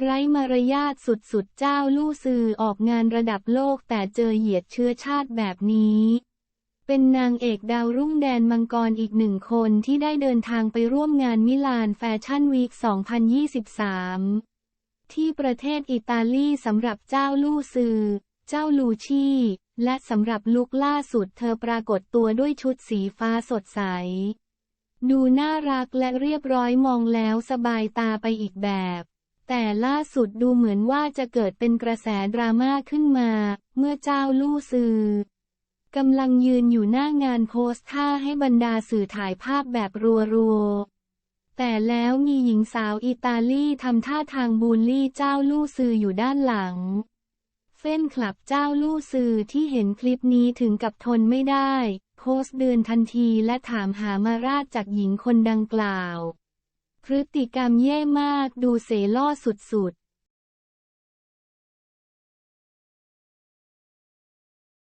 ไร้มารยาทสุดๆ เจ้าลู่ซือออกงานระดับโลกแต่เจอเหยียดเชื้อชาติแบบนี้ เป็นนางเอกดาวรุ่งแดนมังกรอีกหนึ่งคนที่ได้เดินทางไปร่วมงานมิลานแฟชั่นวีค 2023 ที่ประเทศอิตาลีสำหรับเจ้าลู่ซือ เจ้าลูชีและสำหรับลุคล่าสุดเธอปรากฏตัวด้วยชุดสีฟ้าสดใส ดูน่ารักและเรียบร้อยมองแล้วสบายตาไปอีกแบบ แต่ล่าสุดดูเหมือนว่าจะเกิดเป็นกระแสดราม่าขึ้นมา เมื่อเจ้าลู่ซือกำลังยืนอยู่หน้างานโพสท่าให้บรรดาสื่อถ่ายภาพแบบรัวๆ แต่แล้วมีหญิงสาวอิตาลีทำท่าทางบูลลี่เจ้าลู่ซืออยู่ด้านหลัง เฟ้นคลับเจ้าลู่ซือที่เห็นคลิปนี้ถึงกับทนไม่ได้ โพสต์เดือนทันทีและถามหามาราชจากหญิงคนดังกล่าว พฤติกรรมแย่มากดูเสล่อสุดๆ